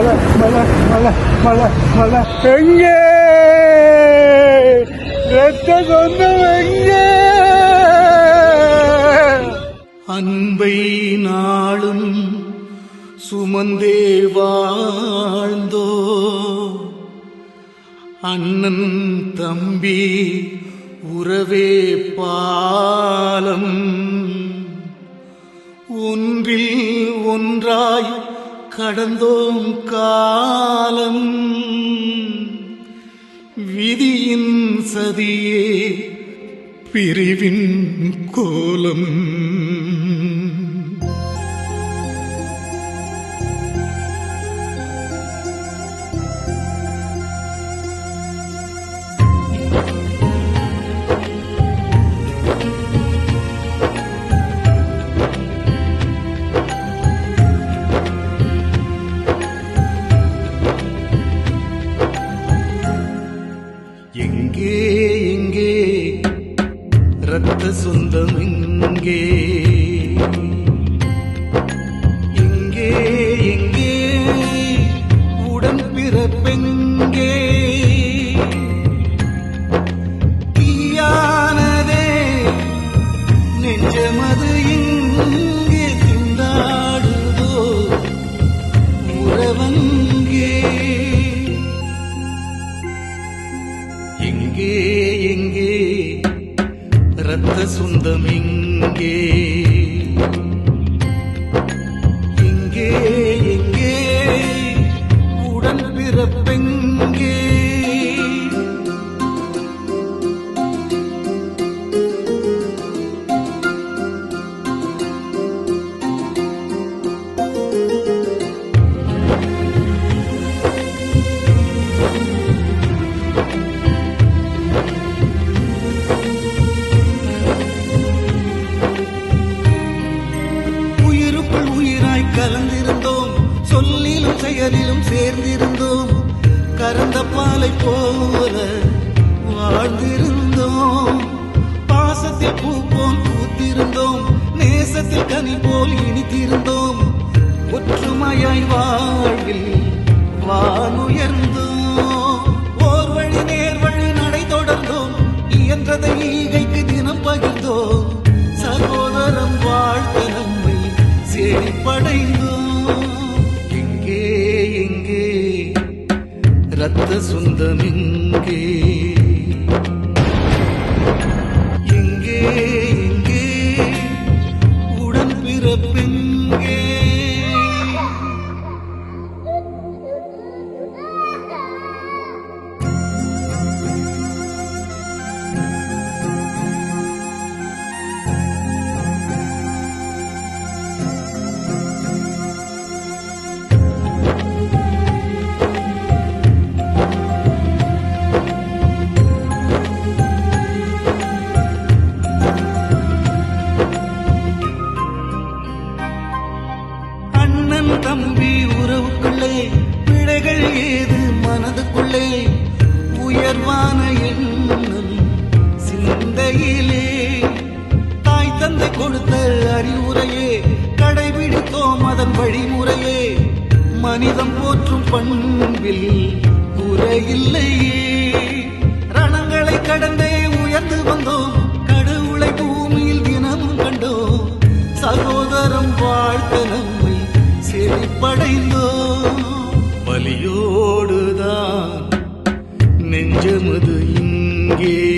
மலை மலை மலை மலை மலை. எங்கே? ரத்த சொந்தம் எங்கே? அன்பை நாளும் சுமந்தே வாழ்ந்தோ? அண்ணன் தம்பி உறவே பாலம். ஒன்றில் ஒன்றாய் கடந்தோம் காலம். விதியின் சதியே பிரிவின் கோலம். ரத்த சொந்தம் இங்கே எங்கே எங்கே உடன் பிறப்பெங்கே தீயானதே நெஞ்சமது இங்கே திண்டாடுதோ? உறவங்கே? எங்கே எங்கே ரத்த சொந்தம் இங்கே. இங்கே துயரிலும் சேர்ந்திருந்தோம். கறந்த பாலை போல வாழ்ந்திருந்தோம். பாசத்தில் பூ போல் பூத்திருந்தோம். நேசத்தில் கனி போல் இனித்திருந்தோம். ஒற்றுமையாய் வாழ்வில் வானுயர்ந்தோம். ஓர் வழி நேர் வழி நடை தொடர்ந்தோம். இயன்றதை ஈகைக்கு தினம் பகிர்ந்தோம். சகோதரம் வாழ்த்த நம்மை செழிப்படைந்தோம் ரத்த சொந்தமிங்கே. எங்கே பிழைகள் ஏது மனதுக்குள்ளே உயர்வான எண்ணம் சிந்தையிலே? தாய் தந்தை கொடுத்த அறிவுரையே கடைபிடித்தோம் அதன் வழிமுறையே. மனிதம் போற்றும் பண்பில் குறையில்லையே. ரணங்களை கடந்தே உயர்ந்து வந்தோம் கடவுளை பூமியில் தினமும் கண்டோம். சகோதரம் வாழ்த்த நம்மை செழிப்படைந்தோம் இங்கே